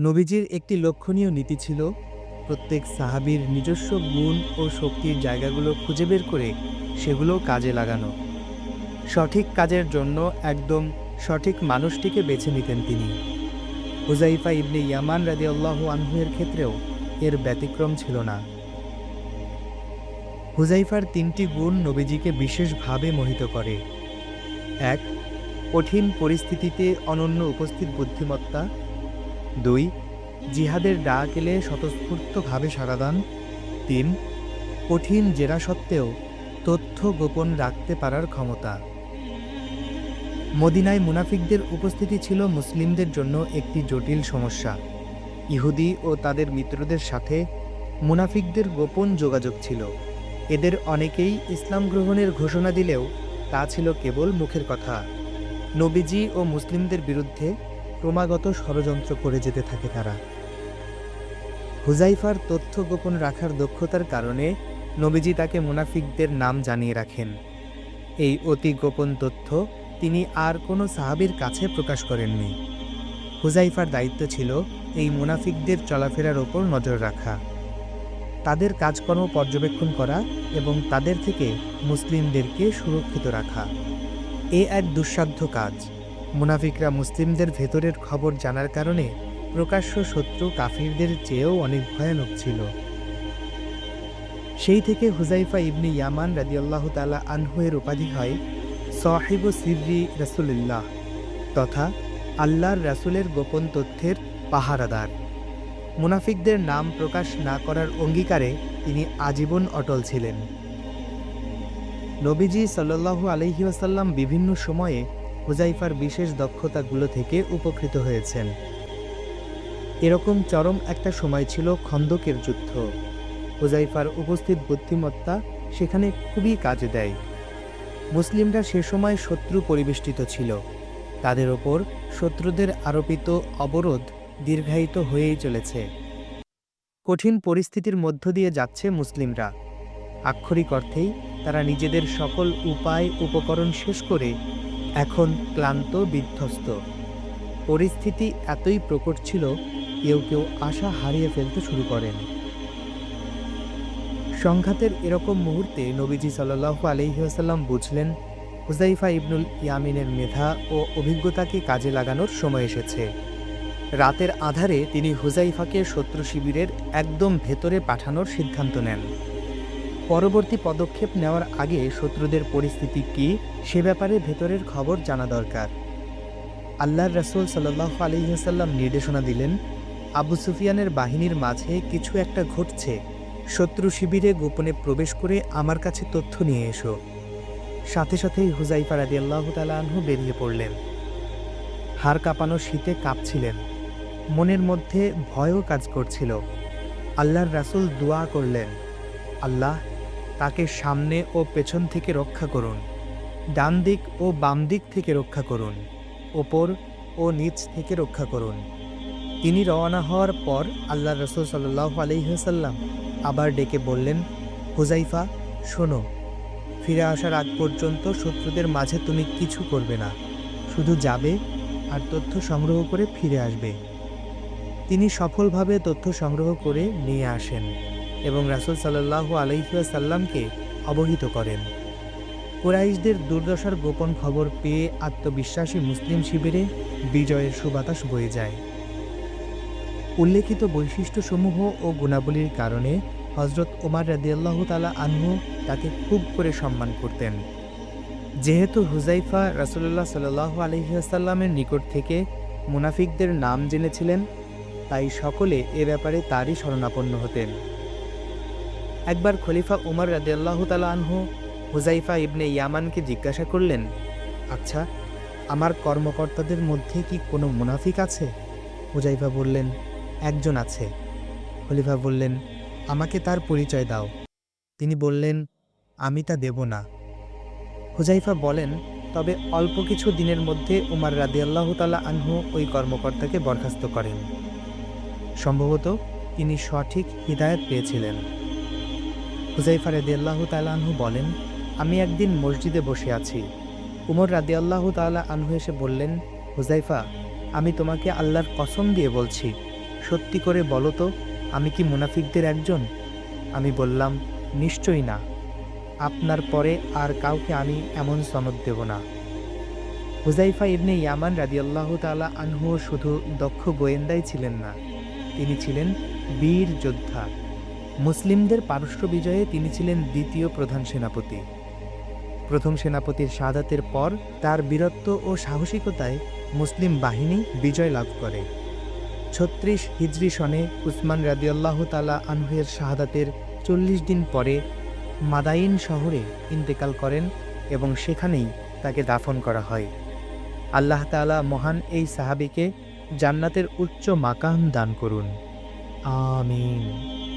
নবীজির একটি লক্ষণীয় নীতি ছিল, প্রত্যেক সাহাবীর নিজস্ব গুণ ও শক্তির জায়গাগুলো খুঁজে বের করে সেগুলো কাজে লাগানো। সঠিক কাজের জন্য একদম সঠিক মানুষটিকে বেছে নিতেন তিনি। হুজাইফা ইবনে ইয়ামান রাদি আল্লাহ আনহুয়ের ক্ষেত্রেও এর ব্যতিক্রম ছিল না। হুজাইফার তিনটি গুণ নবীজিকে বিশেষভাবে মোহিত করে। এক, কঠিন পরিস্থিতিতে অনন্য উপস্থিত বুদ্ধিমত্তা। দুই, জিহাদের ডাক এলে স্বতঃস্ফূর্তভাবে সাড়াদান তিন, কঠিন জেরা সত্ত্বেও তথ্য গোপন রাখতে পারার ক্ষমতা। মদিনায় মুনাফিকদের উপস্থিতি ছিল মুসলিমদের জন্য একটি জটিল সমস্যা। ইহুদি ও তাদের মিত্রদের সাথে মুনাফিকদের গোপন যোগাযোগ ছিল। এদের অনেকেই ইসলাম গ্রহণের ঘোষণা দিলেও তা ছিল কেবল মুখের কথা। নবীজি ও মুসলিমদের বিরুদ্ধে ক্রমাগত ষড়যন্ত্র করে যেতে থাকে তারা। হুজাইফার তথ্য গোপন রাখার দক্ষতার কারণে নবীজি তাকে মুনাফিকদের নাম জানিয়ে রাখেন। এই অতি গোপন তথ্য তিনি আর কোনো সাহাবীর কাছে প্রকাশ করেননি। হুজাইফার দায়িত্ব ছিল এই মুনাফিকদের চলাফেরার ওপর নজর রাখা। তাদের কাজকর্ম পর্যবেক্ষণ করা এবং তাদের থেকে মুসলিমদেরকে সুরক্ষিত রাখা। এ এক দুঃসাধ্য কাজ। মুনাফিকরা মুসলিমদের ভেতরের খবর জানার কারণে প্রকাশ্য শত্রু কাফিরদের চেয়েও অনেক ভয়ানক ছিল। সেই থেকে হুজাইফা ইবনি ইয়ামান রাদিয়াল্লাহু তালা আনহুয়ের উপাধি হয় সাহিব সিররি রাসুলিল্লাহ তথা আল্লাহর রাসুলের গোপন তথ্যের পাহারাদার। মুনাফিকদের নাম প্রকাশ না করার অঙ্গীকারে তিনি আজীবন অটল ছিলেন। নবীজি সাল্লাল্লাহু আলহি ওয়াসাল্লাম বিভিন্ন সময়ে হুজাইফার বিশেষ দক্ষতাগুলো থেকে উপকৃত হয়েছেন। এরকম চরম একটা সময় ছিল খন্দকের যুদ্ধ। হুজাইফার উপস্থিত বুদ্ধিমত্তা সেখানে খুবই কাজে দেয়। মুসলিমরা সে সময় শত্রু পরিবেষ্টিত ছিল। তাদের ওপর শত্রুদের আরোপিত অবরোধ দীর্ঘায়িত হয়েই চলেছে। কঠিন পরিস্থিতির মধ্য দিয়ে যাচ্ছে মুসলিমরা। আক্ষরিক অর্থেই তারা নিজেদের সকল উপায়, উপকরণ শেষ করে এখন ক্লান্ত, বিধ্বস্ত। পরিস্থিতি এতই প্রকট ছিল, কেউ কেউ আশা হারিয়ে ফেলতে শুরু করেন। সংঘাতের এরকম মুহূর্তে নবীজি সাল্লাহু আলহিহাসাল্লাম বুঝলেন হুজাইফা ইবনুল ইয়ামিনের মেধা ও অভিজ্ঞতাকে কাজে লাগানোর সময় এসেছে। রাতের আধারে তিনি হুজাইফাকে শত্রু শিবিরের একদম ভেতরে পাঠানোর সিদ্ধান্ত নেন। পরবর্তী পদক্ষেপ নেওয়ার আগে শত্রুদের পরিস্থিতি কি, সে ব্যাপারে ভেতরের খবর জানা দরকার। আল্লাহর রসুল সাল্লাহ আলহিহাসাল্লাম নির্দেশনা দিলেন, আবু সুফিয়ানের বাহিনীর মাঝে কিছু একটা ঘটছে। শত্রু শিবিরে গোপনে প্রবেশ করে আমার কাছে তথ্য নিয়ে এসো। সাথে সাথেই হুজাইফা রাদি আল্লাহ তালাহু বেরিয়ে পড়লেন। হাড় কাঁপানো শীতে কাঁপছিলেন। মনের মধ্যে ভয়ও কাজ করছিল। আল্লাহর রাসুল দোয়া করলেন, আল্লাহ তাকে সামনে ও পেছন থেকে রক্ষা করুন, ডান দিক ও বাম দিক থেকে রক্ষা করুন, ওপর ও নিচ থেকে রক্ষা করুন। তিনি রওনা হওয়ার পর আল্লাহ রসুল সাল্লাহ আলহিহাসাল্লাম আবার ডেকে বললেন হুজাইফা শোনো, ফিরে আসার আগ পর্যন্ত শত্রুদের মাঝে তুমি কিছু করবে না, শুধু যাবে আর তথ্য সংগ্রহ করে ফিরে আসবে। তিনি সফলভাবে তথ্য সংগ্রহ করে নিয়ে আসেন। এবং রাসুল সাল্লাহ আলহিসাল্লামকে অবহিত করেন। কুরাইশদের দুর্দশার গোপন খবর পেয়ে আত্মবিশ্বাসী মুসলিম শিবিরে বিজয়ের সুবাতাস বয়ে যায়। উল্লেখিত বৈশিষ্ট্যসমূহ ও গুণাবলীর কারণে হজরত ওমার রাদিয়াল্লাহ তালা আনহু তাকে খুব করে সম্মান করতেন। যেহেতু হুজাইফা রাসুল্লাহ সাল্লাহ আলহিহাসাল্লামের নিকট থেকে মুনাফিকদের নাম জেনেছিলেন, তাই সকলে এ ব্যাপারে তারই শরণাপন্ন হতেন। একবার খলিফা উমর রাদিয়াল্লাহ তালা আনহু হুজাইফা ইবনে ইয়ামানকে জিজ্ঞাসা করলেন আচ্ছা আমার কর্মকর্তাদের মধ্যে কি কোনো মুনাফিক আছে? হুজাইফা বললেন, একজন আছে। খলিফা বললেন, আমাকে তার পরিচয় দাও। তিনি বললেন, আমি তা দেব না। হুজাইফা বলেন, তবে অল্প কিছু দিনের মধ্যে উমার রাদিয়াল্লাহ তালা আনহু ওই কর্মকর্তাকে বরখাস্ত করেন। সম্ভবত তিনি সঠিক হিদায়ত পেয়েছিলেন। হুজাইফা রাদিয়াল্লাহ তালা আনহু বলেন, আমি একদিন মসজিদে বসে আছি। উমর রাদিয়াল্লাহ তালা আনহু এসে বললেন, হুজাইফা, আমি তোমাকে আল্লাহর কসম দিয়ে বলছি। সত্যি করে বলো তো, আমি কি মুনাফিকদের একজন? আমি বললাম, নিশ্চয়ই না। আপনার পরে আর কাউকে আমি এমন সনদ দেব না। হুজাইফা ইবনে ইয়ামান রাদিয়াল্লাহ তাআলা আনহু শুধু দক্ষ গোয়েন্দাই ছিলেন না, তিনি ছিলেন বীর যোদ্ধা। মুসলিমদের পারস্য বিজয়ে তিনি ছিলেন দ্বিতীয় প্রধান সেনাপতি। প্রথম সেনাপতির শাহাদাতের পর তার বীরত্ব ও সাহসিকতায় মুসলিম বাহিনী বিজয় লাভ করে। ছত্রিশ হিজরি সনে উসমান রাদিয়াল্লাহ তালা আনহুয়ের শাহাদাতের চল্লিশ দিন পরে মাদাইন শহরে ইন্তেকাল করেন এবং সেখানেই তাকে দাফন করা হয়। আল্লাহ তাআলা মহান এই সাহাবিকে জান্নাতের উচ্চ মাকাম দান করুন। আমিন।